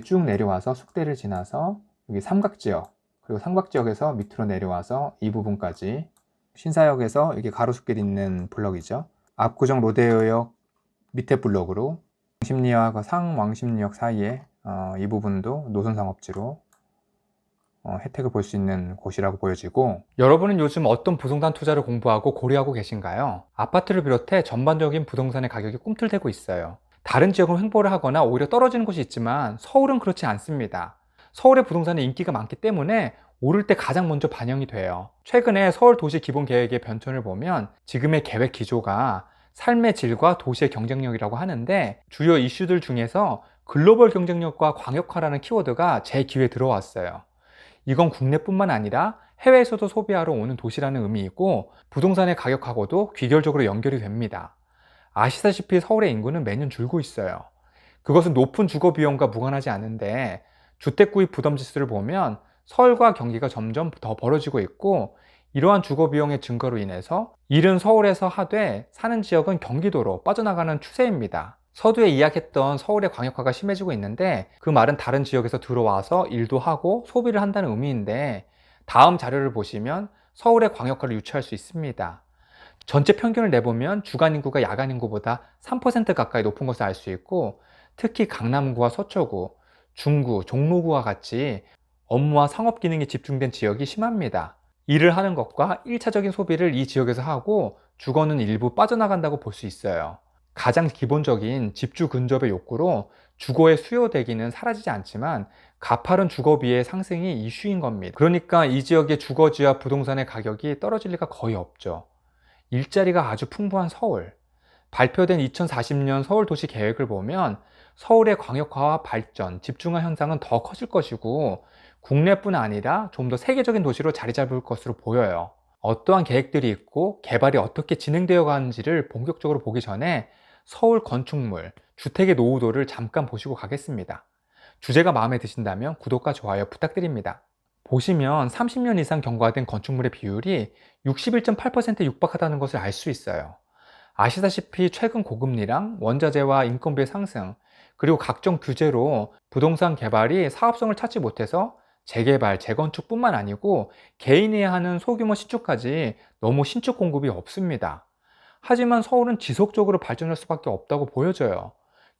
쭉 내려와서 숙대를 지나서 여기 삼각지역 그리고 삼각지역에서 밑으로 내려와서 이 부분까지 신사역에서 이게 가로수길 있는 블럭이죠. 압구정 로데오역 밑에 블럭으로 왕십리역과 상왕십리역 사이에 어, 이 부분도 노선상업지로 어, 혜택을 볼 수 있는 곳이라고 보여지고 여러분은 요즘 어떤 부동산 투자를 공부하고 고려하고 계신가요? 아파트를 비롯해 전반적인 부동산의 가격이 꿈틀대고 있어요. 다른 지역은 횡보를 하거나 오히려 떨어지는 곳이 있지만 서울은 그렇지 않습니다. 서울의 부동산에 인기가 많기 때문에 오를 때 가장 먼저 반영이 돼요. 최근에 서울 도시 기본 계획의 변천을 보면 지금의 계획 기조가 삶의 질과 도시의 경쟁력이라고 하는데 주요 이슈들 중에서 글로벌 경쟁력과 광역화라는 키워드가 제 귀에 들어왔어요. 이건 국내뿐만 아니라 해외에서도 소비하러 오는 도시라는 의미이고 부동산의 가격하고도 귀결적으로 연결이 됩니다. 아시다시피 서울의 인구는 매년 줄고 있어요. 그것은 높은 주거 비용과 무관하지 않은데 주택 구입 부담 지수를 보면 서울과 경기가 점점 더 벌어지고 있고 이러한 주거 비용의 증가로 인해서 일은 서울에서 하되 사는 지역은 경기도로 빠져나가는 추세입니다. 서두에 이야기했던 서울의 광역화가 심해지고 있는데 그 말은 다른 지역에서 들어와서 일도 하고 소비를 한다는 의미인데 다음 자료를 보시면 서울의 광역화를 유추할 수 있습니다. 전체 평균을 내보면 주간 인구가 야간 인구보다 3% 가까이 높은 것을 알 수 있고 특히 강남구와 서초구, 중구, 종로구와 같이 업무와 상업 기능이 집중된 지역이 심합니다. 일을 하는 것과 1차적인 소비를 이 지역에서 하고 주거는 일부 빠져나간다고 볼 수 있어요. 가장 기본적인 집주 근접의 욕구로 주거의 수요 대기는 사라지지 않지만 가파른 주거비의 상승이 이슈인 겁니다. 그러니까 이 지역의 주거지와 부동산의 가격이 떨어질 리가 거의 없죠. 일자리가 아주 풍부한 서울. 발표된 2040년 서울 도시 계획을 보면 서울의 광역화와 발전, 집중화 현상은 더 커질 것이고 국내뿐 아니라 좀 더 세계적인 도시로 자리 잡을 것으로 보여요. 어떠한 계획들이 있고 개발이 어떻게 진행되어 가는지를 본격적으로 보기 전에 서울 건축물, 주택의 노후도를 잠깐 보시고 가겠습니다. 주제가 마음에 드신다면 구독과 좋아요 부탁드립니다. 보시면 30년 이상 경과된 건축물의 비율이 61.8%에 육박하다는 것을 알 수 있어요. 아시다시피 최근 고금리랑 원자재와 인건비의 상승, 그리고 각종 규제로 부동산 개발이 사업성을 찾지 못해서 재개발, 재건축 뿐만 아니고 개인이 하는 소규모 신축까지 너무 신축 공급이 없습니다. 하지만 서울은 지속적으로 발전할 수밖에 없다고 보여져요.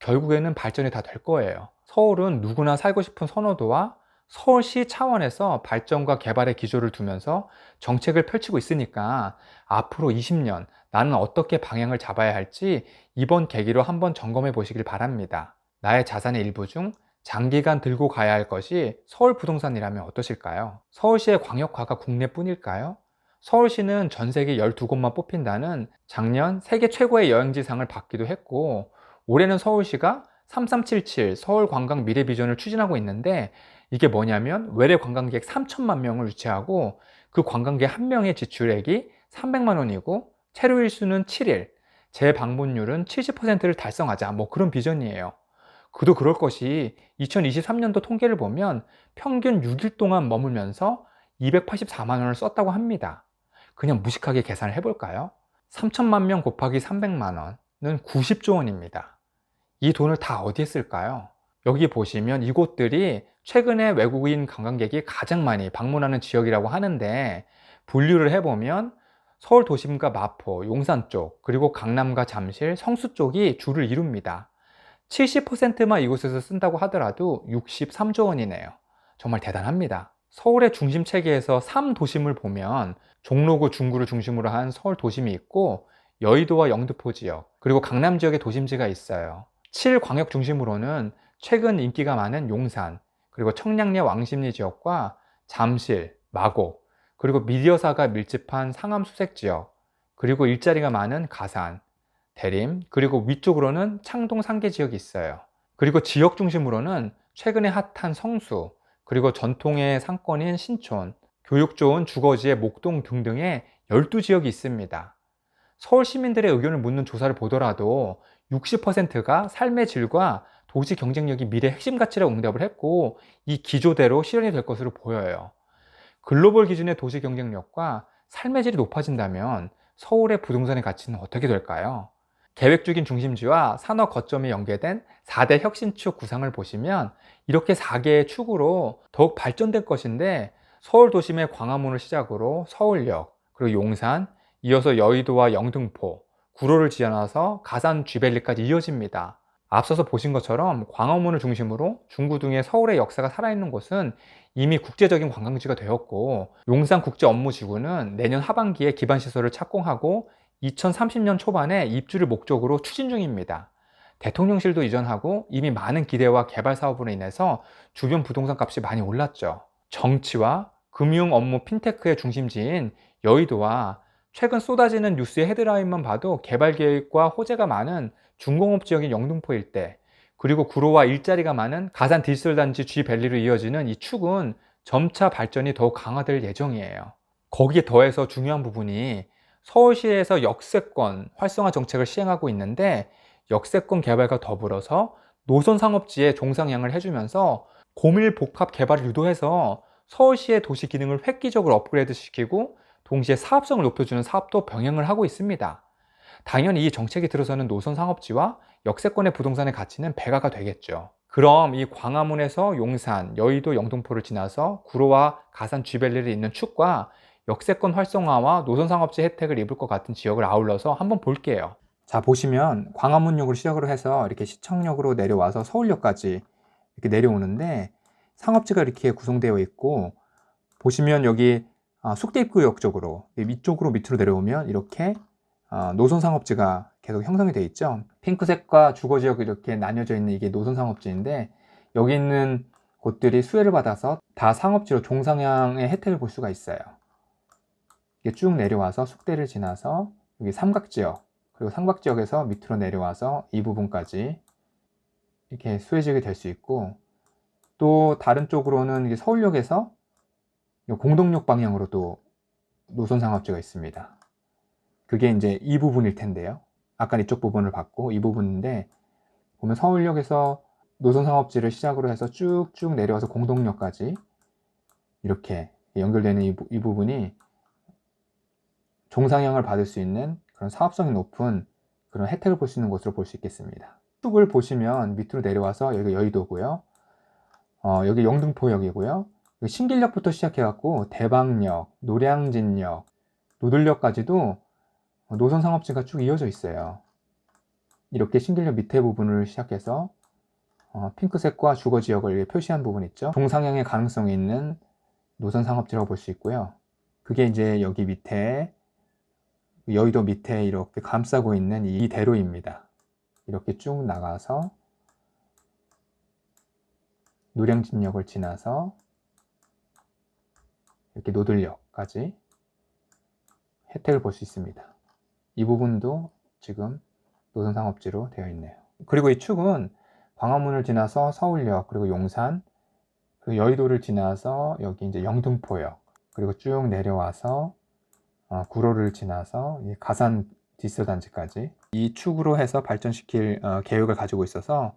결국에는 발전이 다 될 거예요. 서울은 누구나 살고 싶은 선호도와 서울시 차원에서 발전과 개발의 기조를 두면서 정책을 펼치고 있으니까 앞으로 20년 나는 어떻게 방향을 잡아야 할지 이번 계기로 한번 점검해 보시길 바랍니다. 나의 자산의 일부 중 장기간 들고 가야 할 것이 서울 부동산이라면 어떠실까요? 서울시의 광역화가 국내뿐일까요? 서울시는 전 세계 12곳만 뽑힌다는 작년 세계 최고의 여행지상을 받기도 했고 올해는 서울시가 3377 서울 관광 미래 비전을 추진하고 있는데 이게 뭐냐면 외래 관광객 3천만 명을 유치하고 그 관광객 한 명의 지출액이 300만 원이고 체류 일수는 7일, 재방문율은 70%를 달성하자 뭐 그런 비전이에요. 그도 그럴 것이 2023년도 통계를 보면 평균 6일 동안 머물면서 284만 원을 썼다고 합니다. 그냥 무식하게 계산을 해볼까요? 3천만 명 곱하기 300만 원은 90조 원입니다. 이 돈을 다 어디에 쓸까요? 여기 보시면 이곳들이 최근에 외국인 관광객이 가장 많이 방문하는 지역이라고 하는데 분류를 해보면 서울 도심과 마포, 용산 쪽, 그리고 강남과 잠실, 성수 쪽이 줄을 이룹니다. 70%만 이곳에서 쓴다고 하더라도 63조 원이네요. 정말 대단합니다. 서울의 중심 체계에서 3도심을 보면 종로구, 중구를 중심으로 한 서울 도심이 있고 여의도와 영등포 지역, 그리고 강남 지역의 도심지가 있어요. 7광역 중심으로는 최근 인기가 많은 용산, 그리고 청량리 왕십리 지역과 잠실, 마곡, 그리고 미디어사가 밀집한 상암 수색 지역, 그리고 일자리가 많은 가산, 대림, 그리고 위쪽으로는 창동 상계 지역이 있어요. 그리고 지역 중심으로는 최근에 핫한 성수, 그리고 전통의 상권인 신촌, 교육 좋은 주거지의 목동 등등의 12지역이 있습니다. 서울 시민들의 의견을 묻는 조사를 보더라도 60%가 삶의 질과 도시 경쟁력이 미래 핵심 가치라고 응답을 했고 이 기조대로 실현이 될 것으로 보여요. 글로벌 기준의 도시 경쟁력과 삶의 질이 높아진다면 서울의 부동산의 가치는 어떻게 될까요? 계획 중인 중심지와 산업 거점이 연계된 4대 혁신축 구상을 보시면 이렇게 4개의 축으로 더욱 발전될 것인데 서울 도심의 광화문을 시작으로 서울역, 그리고 용산, 이어서 여의도와 영등포, 구로를 지나서 가산 쥐벨리까지 이어집니다. 앞서서 보신 것처럼 광화문을 중심으로 중구 등의 서울의 역사가 살아있는 곳은 이미 국제적인 관광지가 되었고 용산국제업무지구는 내년 하반기에 기반시설을 착공하고 2030년 초반에 입주를 목적으로 추진 중입니다. 대통령실도 이전하고 이미 많은 기대와 개발 사업으로 인해서 주변 부동산 값이 많이 올랐죠. 정치와 금융 업무 핀테크의 중심지인 여의도와 최근 쏟아지는 뉴스의 헤드라인만 봐도 개발 계획과 호재가 많은 중공업 지역인 영등포 일대, 그리고 구로와 일자리가 많은 가산 디지털 단지 G밸리로 이어지는 이 축은 점차 발전이 더욱 강화될 예정이에요. 거기에 더해서 중요한 부분이 서울시에서 역세권 활성화 정책을 시행하고 있는데 역세권 개발과 더불어서 노선 상업지에 종상향을 해주면서 고밀 복합 개발을 유도해서 서울시의 도시 기능을 획기적으로 업그레이드 시키고 동시에 사업성을 높여주는 사업도 병행을 하고 있습니다. 당연히 이 정책이 들어서는 노선 상업지와 역세권의 부동산의 가치는 배가가 되겠죠. 그럼 이 광화문에서 용산, 여의도, 영등포를 지나서 구로와 가산 쥐밸리를 잇는 축과 역세권 활성화와 노선 상업지 혜택을 입을 것 같은 지역을 아울러서 한번 볼게요. 자, 보시면 광화문역으로 시작으로 해서 이렇게 시청역으로 내려와서 서울역까지 이렇게 내려오는데 상업지가 이렇게 구성되어 있고 보시면 여기 아, 숙대입구역 쪽으로 위쪽으로 밑으로 내려오면 이렇게 아, 노선 상업지가 계속 형성이 되어 있죠. 핑크색과 주거지역이 이렇게 나뉘어져 있는 이게 노선 상업지인데 여기 있는 곳들이 수혜를 받아서 다 상업지로 종상향의 혜택을 볼 수가 있어요. 이게 쭉 내려와서 숙대를 지나서 여기 삼각지역 그리고 삼각지역에서 밑으로 내려와서 이 부분까지 이렇게 수혜지역이 될 수 있고 또 다른 쪽으로는 서울역에서 이 공동역 방향으로 또 노선 상업지가 있습니다. 그게 이제 이 부분일 텐데요. 아까 이쪽 부분을 봤고 이 부분인데 보면 서울역에서 노선 상업지를 시작으로 해서 쭉쭉 내려와서 공동역까지 이렇게 연결되는 이, 부- 이 부분이 종상향을 받을 수 있는 그런 사업성이 높은 그런 혜택을 볼 수 있는 곳으로 볼 수 있겠습니다. 축을 보시면 밑으로 내려와서 여기가 여의도고요. 어, 여기 영등포역이고요. 여기 신길역부터 시작해갖고 대방역, 노량진역, 노들역까지도 노선 상업지가 쭉 이어져 있어요. 이렇게 신길역 밑에 부분을 시작해서 어, 핑크색과 주거 지역을 표시한 부분 있죠. 동상향의 가능성이 있는 노선 상업지라고 볼 수 있고요. 그게 이제 여기 밑에 여의도 밑에 이렇게 감싸고 있는 이 대로입니다. 이렇게 쭉 나가서 노량진역을 지나서 이렇게 노들역까지 혜택을 볼 수 있습니다. 이 부분도 지금 노선 상업지로 되어 있네요. 그리고 이 축은 광화문을 지나서 서울역 그리고 용산 그리고 여의도를 지나서 여기 이제 영등포역 그리고 쭉 내려와서 어, 구로를 지나서 이 가산 디지털 단지까지 이 축으로 해서 발전시킬 어, 계획을 가지고 있어서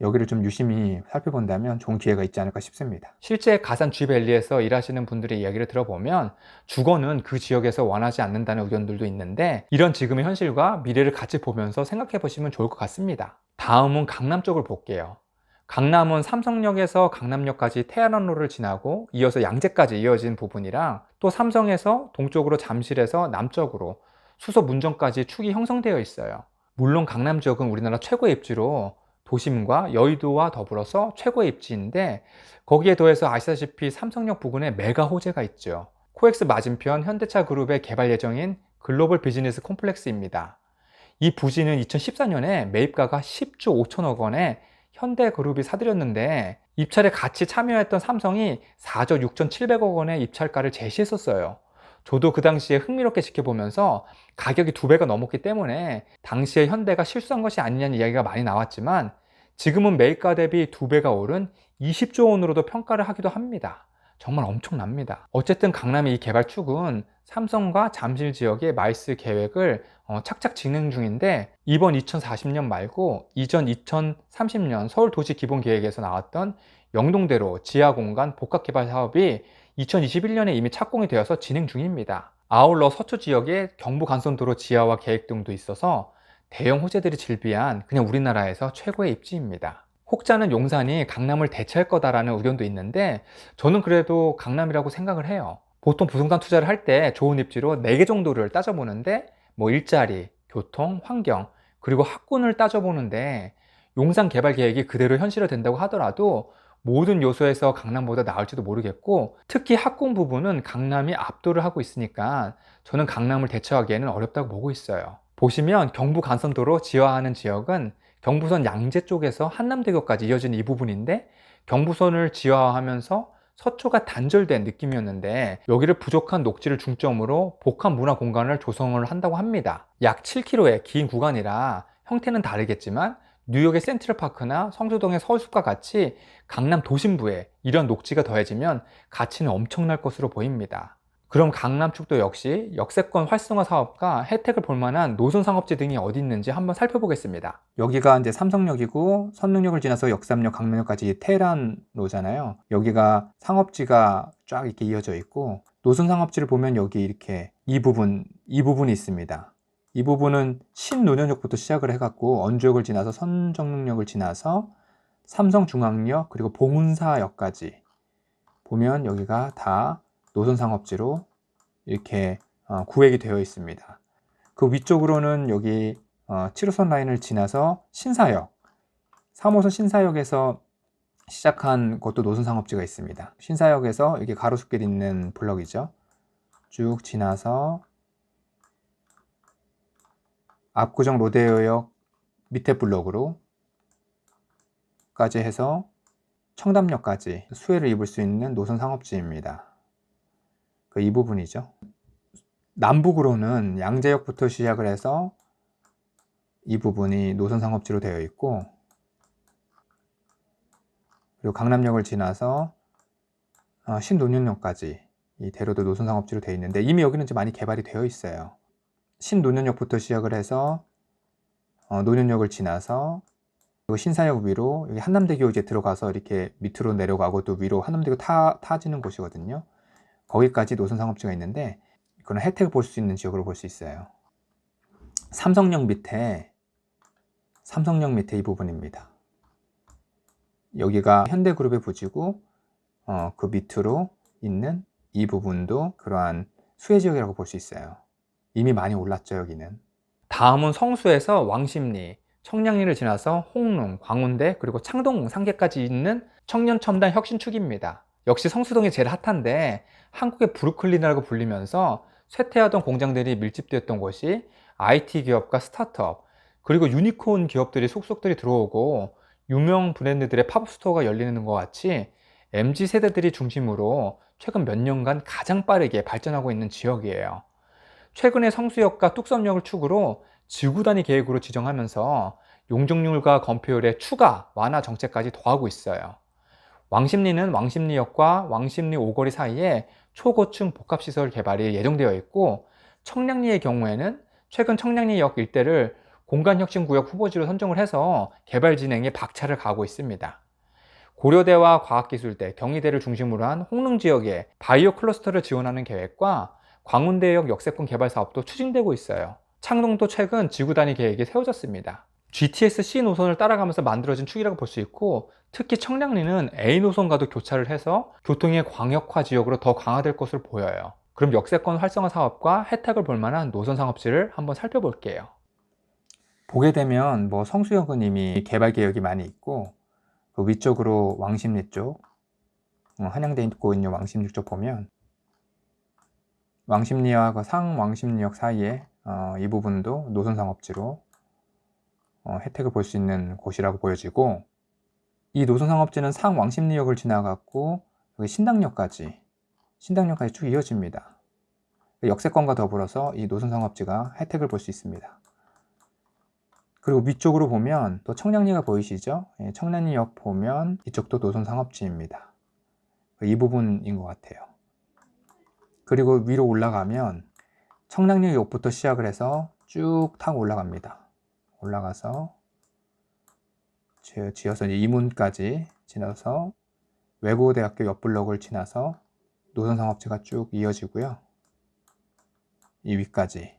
여기를 좀 유심히 살펴본다면 좋은 기회가 있지 않을까 싶습니다. 실제 가산 G밸리에서 일하시는 분들의 이야기를 들어보면 주거는 그 지역에서 원하지 않는다는 의견들도 있는데 이런 지금의 현실과 미래를 같이 보면서 생각해 보시면 좋을 것 같습니다. 다음은 강남 쪽을 볼게요. 강남은 삼성역에서 강남역까지 태안원로를 지나고 이어서 양재까지 이어진 부분이랑 또 삼성에서 동쪽으로 잠실에서 남쪽으로 수서 문정까지 축이 형성되어 있어요. 물론 강남 지역은 우리나라 최고의 입지로 도심과 여의도와 더불어서 최고의 입지인데 거기에 더해서 아시다시피 삼성역 부근에 메가 호재가 있죠. 코엑스 맞은편 현대차 그룹의 개발 예정인 글로벌 비즈니스 콤플렉스입니다. 이 부지는 2014년에 매입가가 10조 5천억 원에 현대그룹이 사들였는데 입찰에 같이 참여했던 삼성이 4조 6,700억 원의 입찰가를 제시했었어요. 저도 그 당시에 흥미롭게 지켜보면서 가격이 두 배가 넘었기 때문에 당시에 현대가 실수한 것이 아니냐는 이야기가 많이 나왔지만 지금은 매입가 대비 두 배가 오른 20조 원으로도 평가를 하기도 합니다. 정말 엄청납니다. 어쨌든 강남의 이 개발 축은 삼성과 잠실 지역의 마이스 계획을 어, 착착 진행 중인데 이번 2040년 말고 이전 2030년 서울 도시 기본 계획에서 나왔던 영동대로 지하 공간 복합 개발 사업이 2021년에 이미 착공이 되어서 진행 중입니다. 아울러 서초 지역에 경부 간선도로 지하화 계획 등도 있어서 대형 호재들이 질비한 그냥 우리나라에서 최고의 입지입니다. 혹자는 용산이 강남을 대체할 거다라는 의견도 있는데 저는 그래도 강남이라고 생각을 해요. 보통 부동산 투자를 할 때 좋은 입지로 4개 정도를 따져보는데 뭐 일자리, 교통, 환경, 그리고 학군을 따져보는데 용산 개발 계획이 그대로 현실화 된다고 하더라도 모든 요소에서 강남보다 나을지도 모르겠고 특히 학군 부분은 강남이 압도를 하고 있으니까 저는 강남을 대처하기에는 어렵다고 보고 있어요. 보시면 경부 간선도로 지화하는 지역은 경부선 양재 쪽에서 한남대교까지 이어지는 이 부분인데 경부선을 지화하면서 서초가 단절된 느낌이었는데 여기를 부족한 녹지를 중점으로 복합 문화 공간을 조성을 한다고 합니다. 약 7km의 긴 구간이라 형태는 다르겠지만 뉴욕의 센트럴파크나 성수동의 서울숲과 같이 강남 도심부에 이런 녹지가 더해지면 가치는 엄청날 것으로 보입니다. 그럼 강남 쪽도 역시 역세권 활성화 사업과 혜택을 볼 만한 노선 상업지 등이 어디 있는지 한번 살펴보겠습니다. 여기가 이제 삼성역이고 선릉역을 지나서 역삼역, 강남역까지 테란로잖아요. 여기가 상업지가 쫙 이렇게 이어져 있고 노선 상업지를 보면 여기 이렇게 이 부분 이 부분이 있습니다. 이 부분은 신논현역부터 시작을 해갖고 언주역을 지나서 선정릉역을 지나서 삼성중앙역 그리고 봉은사역까지 보면 여기가 다 노선 상업지로 이렇게 어, 구획이 되어 있습니다. 그 위쪽으로는 여기 어, 7호선 라인을 지나서 신사역, 3호선 신사역에서 시작한 것도 노선 상업지가 있습니다. 신사역에서 이게 가로수길 있는 블럭이죠. 쭉 지나서 압구정 로데오역 밑에 블럭으로 까지 해서 청담역까지 수혜를 입을 수 있는 노선 상업지입니다. 그 이 부분이죠. 남북으로는 양재역부터 시작을 해서 이 부분이 노선 상업지로 되어 있고 그리고 강남역을 지나서 어, 신논현역까지 이 대로도 노선 상업지로 되어 있는데 이미 여기는 이제 많이 개발이 되어 있어요. 신논현역부터 시작을 해서 어, 논현역을 지나서 그리고 신사역 위로 여기 한남대교 이제 들어가서 이렇게 밑으로 내려가고 또 위로 한남대교 타, 타지는 곳이거든요. 거기까지 노선 상업지가 있는데 그런 혜택을 볼 수 있는 지역으로 볼 수 있어요. 삼성역 밑에 삼성역 밑에 이 부분입니다. 여기가 현대그룹의 부지고 어, 그 밑으로 있는 이 부분도 그러한 수혜 지역이라고 볼 수 있어요. 이미 많이 올랐죠 여기는. 다음은 성수에서 왕십리, 청량리를 지나서 홍릉, 광운대, 그리고 창동, 상계까지 있는 청년 첨단 혁신축입니다. 역시 성수동이 제일 핫한데 한국의 브루클린이라고 불리면서 쇠퇴하던 공장들이 밀집되었던 곳이 IT 기업과 스타트업, 그리고 유니콘 기업들이 속속들이 들어오고 유명 브랜드들의 팝업 스토어가 열리는 것 같이 MZ 세대들이 중심으로 최근 몇 년간 가장 빠르게 발전하고 있는 지역이에요. 최근에 성수역과 뚝섬역을 축으로 지구 단위 계획으로 지정하면서 용적률과 건폐율의 추가 완화 정책까지 더하고 있어요. 왕십리는 왕십리역과 왕십리 오거리 사이에 초고층 복합시설 개발이 예정되어 있고 청량리의 경우에는 최근 청량리역 일대를 공간혁신구역 후보지로 선정을 해서 개발 진행에 박차를 가하고 있습니다. 고려대와 과학기술대, 경희대를 중심으로 한 홍릉 지역에 바이오 클러스터를 지원하는 계획과 광운대역 역세권 개발 사업도 추진되고 있어요. 창동도 최근 지구 단위 계획이 세워졌습니다. GTS-C 노선을 따라가면서 만들어진 축이라고 볼 수 있고 특히 청량리는 A 노선과도 교차를 해서 교통의 광역화 지역으로 더 강화될 것으로 보여요. 그럼 역세권 활성화 사업과 혜택을 볼 만한 노선 상업지를 한번 살펴볼게요. 보게 되면 뭐 성수역은 이미 개발 계획이 많이 있고 그 위쪽으로 왕십리 쪽 어, 한양대 있고 있는 왕십리 쪽 보면 왕십리와 그 상왕십리역 사이에 어, 이 부분도 노선 상 업지로 어, 혜택을 볼 수 있는 곳이라고 보여지고 이 노선 상 업지는 상왕십리역을 지나갔고 여기 신당역까지 신당역까지 쭉 이어집니다. 역세권과 더불어서 이 노선 상 업지가 혜택을 볼 수 있습니다. 그리고 위쪽으로 보면 또 청량리가 보이시죠? 예, 청량리역 보면 이쪽도 노선 상업지입니다. 이 부분인 것 같아요. 그리고 위로 올라가면 청량리역부터 시작을 해서 쭉 타고 올라갑니다. 올라가서 지- 지어서 이제 이문까지 지나서 외고대학교 옆 블록을 지나서 노선 상업지가 쭉 이어지고요. 이 위까지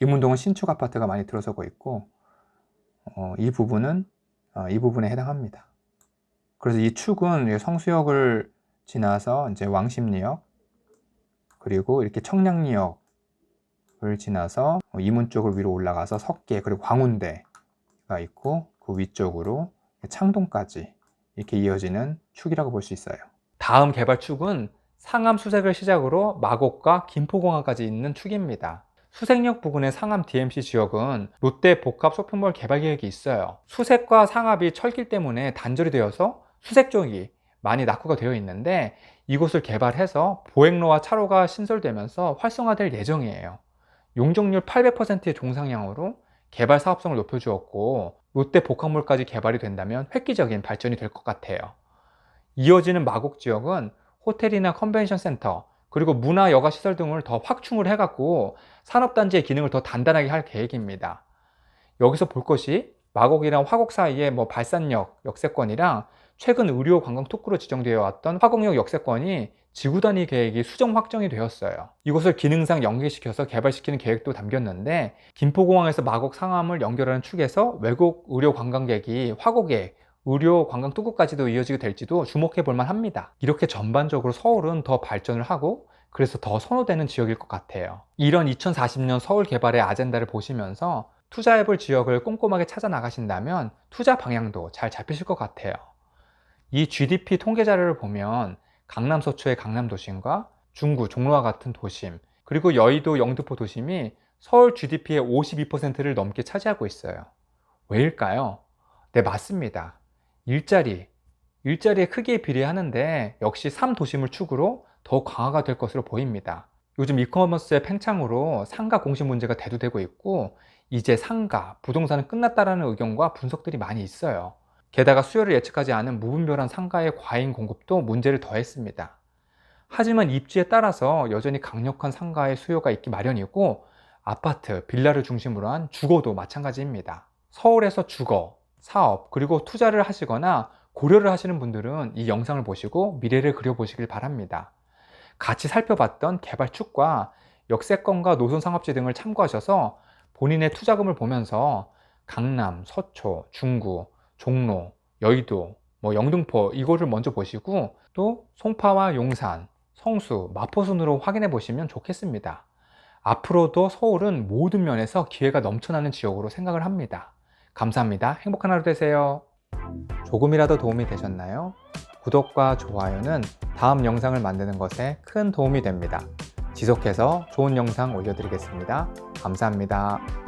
이문동은 신축 아파트가 많이 들어서고 있고 어, 이 부분은 어, 이 부분에 해당합니다. 그래서 이 축은 이 성수역을 지나서 이제 왕십리역 그리고 이렇게 청량리역을 지나서 어, 이문 쪽으로 위로 올라가서 석계 그리고 광운대가 있고 그 위쪽으로 창동까지 이렇게 이어지는 축이라고 볼 수 있어요. 다음 개발 축은 상암 수색을 시작으로 마곡과 김포공항까지 있는 축입니다. 수색역 부근의 상암 DMC 지역은 롯데 복합 쇼핑몰 개발 계획이 있어요. 수색과 상합이 철길 때문에 단절이 되어서 수색 쪽이 많이 낙후가 되어 있는데 이곳을 개발해서 보행로와 차로가 신설되면서 활성화될 예정이에요. 용적률 800%의 종상향으로 개발 사업성을 높여주었고 롯데 복합몰까지 개발이 된다면 획기적인 발전이 될 것 같아요. 이어지는 마곡 지역은 호텔이나 컨벤션 센터 그리고 문화 여가 시설 등을 더 확충을 해갖고 산업단지의 기능을 더 단단하게 할 계획입니다. 여기서 볼 것이 마곡이랑 화곡 사이에 뭐 발산역 역세권이랑 최근 의료 관광 특구로 지정되어 왔던 화곡역 역세권이 지구 단위 계획이 수정 확정이 되었어요. 이곳을 기능상 연계시켜서 개발시키는 계획도 담겼는데 김포공항에서 마곡 상암을 연결하는 축에서 외국 의료 관광객이 화곡에 의료 관광 특구까지도 이어지게 될지도 주목해 볼 만 합니다. 이렇게 전반적으로 서울은 더 발전을 하고 그래서 더 선호되는 지역일 것 같아요. 이런 2040년 서울 개발의 아젠다를 보시면서 투자해볼 지역을 꼼꼼하게 찾아 나가신다면 투자 방향도 잘 잡히실 것 같아요. 이 GDP 통계 자료를 보면 강남 서초의 강남 도심과 중구 종로와 같은 도심 그리고 여의도 영등포 도심이 서울 GDP의 52%를 넘게 차지하고 있어요. 왜일까요? 네, 맞습니다. 일자리, 일자리의 크기에 비례하는데 역시 3도심을 축으로 더욱 강화가 될 것으로 보입니다. 요즘 이커머스의 팽창으로 상가 공시 문제가 대두되고 있고 이제 상가, 부동산은 끝났다라는 의견과 분석들이 많이 있어요. 게다가 수요를 예측하지 않은 무분별한 상가의 과잉 공급도 문제를 더했습니다. 하지만 입지에 따라서 여전히 강력한 상가의 수요가 있기 마련이고 아파트, 빌라를 중심으로 한 주거도 마찬가지입니다. 서울에서 주거, 사업, 그리고 투자를 하시거나 고려를 하시는 분들은 이 영상을 보시고 미래를 그려보시길 바랍니다. 같이 살펴봤던 개발축과 역세권과 노선상업지 등을 참고하셔서 본인의 투자금을 보면서 강남, 서초, 중구, 종로, 여의도, 뭐 영등포 이거를 먼저 보시고 또 송파와 용산, 성수, 마포 순으로 확인해 보시면 좋겠습니다. 앞으로도 서울은 모든 면에서 기회가 넘쳐나는 지역으로 생각을 합니다. 감사합니다. 행복한 하루 되세요. 조금이라도 도움이 되셨나요? 구독과 좋아요는 다음 영상을 만드는 것에 큰 도움이 됩니다. 지속해서 좋은 영상 올려드리겠습니다. 감사합니다.